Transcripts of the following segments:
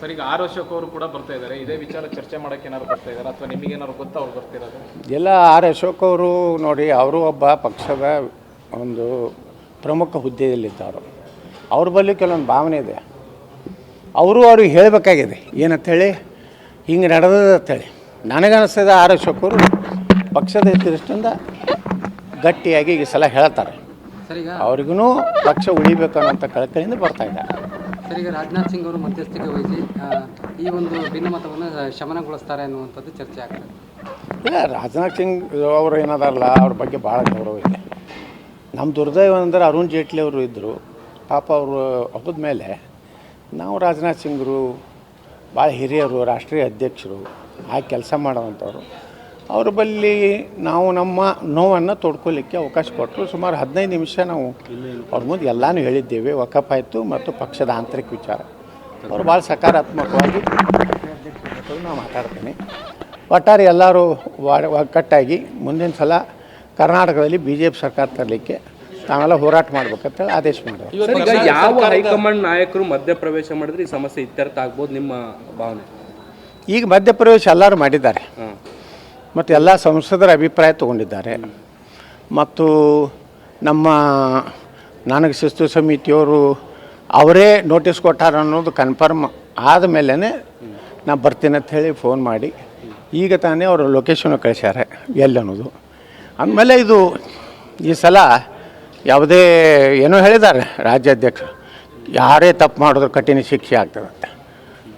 Sir ಈಗ R Ashok ಅವರು ಕೂಡ ಬರ್ತಾ ಇದ್ದಾರೆ. ಇದೇ ವಿಚಾರ ಚರ್ಚೆ ಮಾಡಕ್ಕೆ ಏನಾದ್ರು ಬರ್ತಾ ಇದ್ದಾರೆ? ಅಥವಾ ನಿಮಗೆ ಏನಾದ್ರು ಗೊತ್ತಾ ಅವ್ರು ಬರ್ತಿರೋದು ಎಲ್ಲ ಆರ್ ಅಶೋಕ್ ಅವರು ನೋಡಿ ಅವರು ಒಬ್ಬ ಪಕ್ಷದ ಒಂದು ಪ್ರಮುಖ ಹುದ್ದೆಯಲ್ಲಿದ್ದವರು ಅವ್ರ ಬಳಿ ಕೆಲವೊಂದು ಭಾವನೆ ಇದೆ. ಅವರು ಅವ್ರಿಗೆ ಹೇಳಬೇಕಾಗಿದೆ ಏನಂತೇಳಿ? ಹಿಂಗೆ ಅಂತ ನನಗನ್ನಿಸ್ತದೆ ಆರ್ ಅಶೋಕ್ ಅವರು ಪಕ್ಷದ ದೃಷ್ಟಿಯಿಂದ ಗಟ್ಟಿಯಾಗಿ ಈ ಸಲ ಹೇಳ್ತಾರೆ. ಸರ್ ಈಗ ಅವ್ರಿಗೂ ಪಕ್ಷ ಉಳಿಬೇಕು ಅನ್ನೋಂಥ ಕಳಕಳಿಯಿಂದ ಬರ್ತಾ ಇದ್ದಾರೆ. ಸರ್ ರಾಜನಾಥ್ ಸಿಂಗ್ ಅವರು ಮಧ್ಯಸ್ಥಿಕೆ ವಹಿಸಿ ಈ ಒಂದು ಭಿನ್ನಮತವನ್ನು ಶಮನಗೊಳಿಸ್ತಾರೆ ಅನ್ನುವಂಥದ್ದು ಚರ್ಚೆ ಆಗ್ತದೆ. ಇಲ್ಲ, ರಾಜನಾಥ್ ಸಿಂಗ್ ಅವರು ಏನದಲ್ಲ ಅವ್ರ ಬಗ್ಗೆ ಭಾಳ ಗೌರವ ಇದೆ. ನಮ್ಮ ದುರ್ದೈವ ಅಂದರೆ ಅರುಣ್ ಜೇಟ್ಲಿ ಅವರು ಇದ್ದರು ಪಾಪ ಅವರು ಹೋದ ಮೇಲೆ ನಾವು ರಾಜನಾಥ್ ಸಿಂಗ್ರು, ಭಾಳ ಹಿರಿಯರು, ರಾಷ್ಟ್ರೀಯ ಅಧ್ಯಕ್ಷರು ಆ ಕೆಲಸ ಮಾಡೋವಂಥವ್ರು. ಅವ್ರ ಬಳಿ ನಾವು ನಮ್ಮ ನೋವನ್ನು ತೋಡ್ಕೊಲಿಕ್ಕೆ ಅವಕಾಶ ಕೊಟ್ಟರು. ಸುಮಾರು ಹದಿನೈದು ನಿಮಿಷ ನಾವು ಅವ್ರ ಮುಂದೆ ಎಲ್ಲನೂ ಹೇಳಿದ್ದೇವೆ. ವಕಪ್ ಆಯಿತು ಮತ್ತು ಪಕ್ಷದ ಆಂತರಿಕ ವಿಚಾರ. ಅವರು ಭಾಳ ಸಕಾರಾತ್ಮಕವಾಗಿ ನಾವು ಮಾತಾಡ್ತೀನಿ. ಒಟ್ಟಾರೆ ಎಲ್ಲರೂ ವಾ- ಒಗ್ಗಟ್ಟಾಗಿ ಮುಂದಿನ ಸಲ ಕರ್ನಾಟಕದಲ್ಲಿ ಬಿ ಜೆ ಪಿ ಸರ್ಕಾರ ತರಲಿಕ್ಕೆ ತಾವೆಲ್ಲ ಹೋರಾಟ ಮಾಡ್ಬೇಕಂತೇಳಿ ಆದೇಶ ಮಾಡಿದ್ರು. ಯಾವ ಹೈಕಮಾಂಡ್ ನಾಯಕರು ಮಧ್ಯಪ್ರವೇಶ ಮಾಡಿದ್ರೆ ಈ ಸಮಸ್ಯೆ ಇತ್ಯರ್ಥ ಆಗ್ಬೋದು ನಿಮ್ಮ ಭಾವನೆ? ಈಗ ಮಧ್ಯಪ್ರವೇಶ ಎಲ್ಲರೂ ಮಾಡಿದ್ದಾರೆ. ಹಾಂ. ಮತ್ತು ಎಲ್ಲ ಸಂಸದರ ಅಭಿಪ್ರಾಯ ತಗೊಂಡಿದ್ದಾರೆ. ಮತ್ತು ನಮ್ಮ ನನಗೆ ಶಿಸ್ತು ಸಮಿತಿಯವರು ಅವರೇ ನೋಟಿಸ್ ಕೊಟ್ಟಾರ ಅನ್ನೋದು ಕನ್ಫರ್ಮ್ ಆದಮೇಲೆ ನಾ ಬರ್ತೀನಿ ಅಂತ ಹೇಳಿ ಫೋನ್ ಮಾಡಿ. ಈಗ ತಾನೇ ಅವರು ಲೊಕೇಶನ್ ಕಳಿಸ್ಯಾರೆ ಎಲ್ಲಿ ಅನ್ನೋದು. ಆಮೇಲೆ ಇದು ಈ ಸಲ ಯಾವುದೇ ಏನೋ ಹೇಳಿದ್ದಾರೆ ರಾಜ್ಯಾಧ್ಯಕ್ಷರು ಯಾರೇ ತಪ್ಪು ಮಾಡಿದ್ರು ಕಠಿಣ ಶಿಕ್ಷೆ ಆಗ್ತದಂತೆ.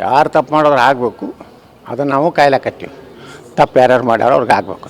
ಯಾರು ತಪ್ಪು ಮಾಡಿದ್ರೆ ಆಗಬೇಕು, ಅದನ್ನು ನಾವು ಕಾಯ್ಲಾಕತ್ತೀವಿ. ತಪ್ಪು ಯಾರ್ಯಾರು ಮಾಡ್ಯಾರೋ ಅವ್ರಿಗೆ ಆಗಬೇಕು